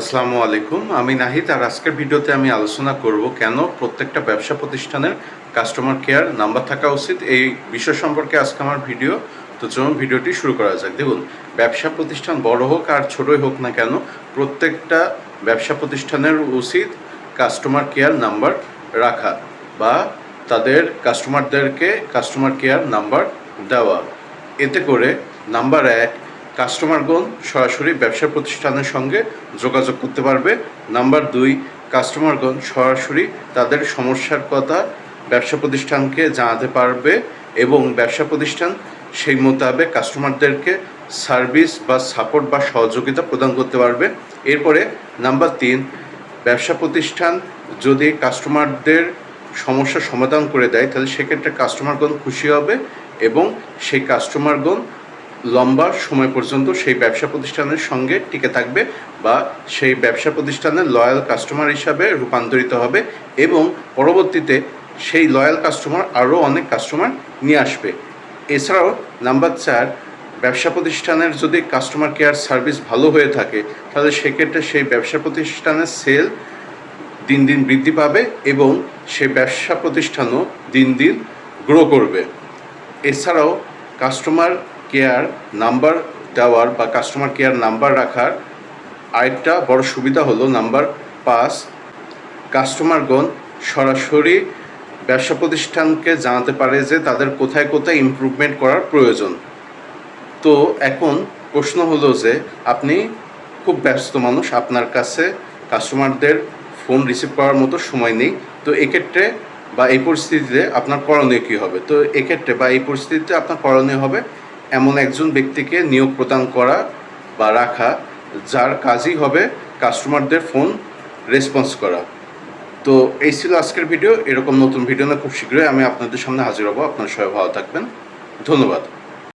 আসসালামু আলাইকুম। আমি নাহিদ আর আজকের ভিডিওতে আমি আলোচনা করব কেন প্রত্যেকটা ব্যবসা প্রতিষ্ঠানের কাস্টমার কেয়ার নাম্বার থাকা উচিত এই বিষয় সম্পর্কে আজকে আমার ভিডিও। তো চলুন ভিডিওটি শুরু করা যাক। দেখুন, ব্যবসা প্রতিষ্ঠান বড় হোক আর ছোটোই হোক না কেন, প্রত্যেকটা ব্যবসা প্রতিষ্ঠানের উচিত কাস্টমার কেয়ার নাম্বার রাখা বা তাদের কাস্টমারদেরকে কাস্টমার কেয়ার নাম্বার দেওয়া। এতে করে নাম্বার এক কাস্টমারগণ সরাসরি ব্যবসা প্রতিষ্ঠানের সঙ্গে যোগাযোগ করতে পারবে। নাম্বার দুই কাস্টমারগণ সরাসরি তাদের সমস্যার কথা ব্যবসা প্রতিষ্ঠানকে জানাতে পারবে এবং ব্যবসা প্রতিষ্ঠান সেই মোতাবেক কাস্টমারদেরকে সার্ভিস বা সাপোর্ট বা সহযোগিতা প্রদান করতে পারবে। এরপরে নাম্বার তিন, ব্যবসা প্রতিষ্ঠান যদি কাস্টমারদের সমস্যার সমাধান করে দেয়, তাহলে সেক্ষেত্রে কাস্টমারগণ খুশি হবে এবং সেই কাস্টমারগণ লম্বা সময় পর্যন্ত সেই ব্যবসা প্রতিষ্ঠানের সঙ্গে টিকে থাকবে বা সেই ব্যবসা প্রতিষ্ঠানের লয়াল কাস্টমার হিসাবে রূপান্তরিত হবে এবং পরবর্তীতে সেই লয়াল কাস্টমার আরও অনেক কাস্টমার নিয়ে আসবে। এছাড়াও নাম্বার চার, ব্যবসা প্রতিষ্ঠানের যদি কাস্টমার কেয়ার সার্ভিস ভালো হয়ে থাকে, তাহলে সেক্ষেত্রে সেই ব্যবসা প্রতিষ্ঠানের সেল দিন দিন বৃদ্ধি পাবে এবং সে ব্যবসা প্রতিষ্ঠানও দিন দিন গ্রো করবে। এছাড়াও কাস্টমার কেয়ার নাম্বার দেওয়ার বা কাস্টমার কেয়ার নাম্বার রাখার আরেকটা বড় সুবিধা হলো নাম্বার পাঁচ কাস্টমারগণ সরাসরি ব্যবসা প্রতিষ্ঠানকে জানাতে পারে যে তাদের কোথায় কোথায় ইমপ্রুভমেন্ট করার প্রয়োজন। তো এখন প্রশ্ন হলো যে আপনি খুব ব্যস্ত মানুষ, আপনার কাছে কাস্টমারদের ফোন রিসিভ করার মতো সময় নেই, তো এক্ষেত্রে বা এই পরিস্থিতিতে আপনার করণীয় কী হবে? তো এক্ষেত্রে বা এই পরিস্থিতিতে আপনার করণীয় হবে এমন একজন ব্যক্তিকে নিয়োগ প্রদান করা বা রাখা, যার কাজই হবে কাস্টমারদের ফোন রেসপন্স করা। তো এই ছিল আজকের ভিডিও। এরকম নতুন ভিডিও না খুব শীঘ্রই আমি আপনাদের সামনে হাজির হব। আপনার সবাই ভালো থাকবেন। ধন্যবাদ।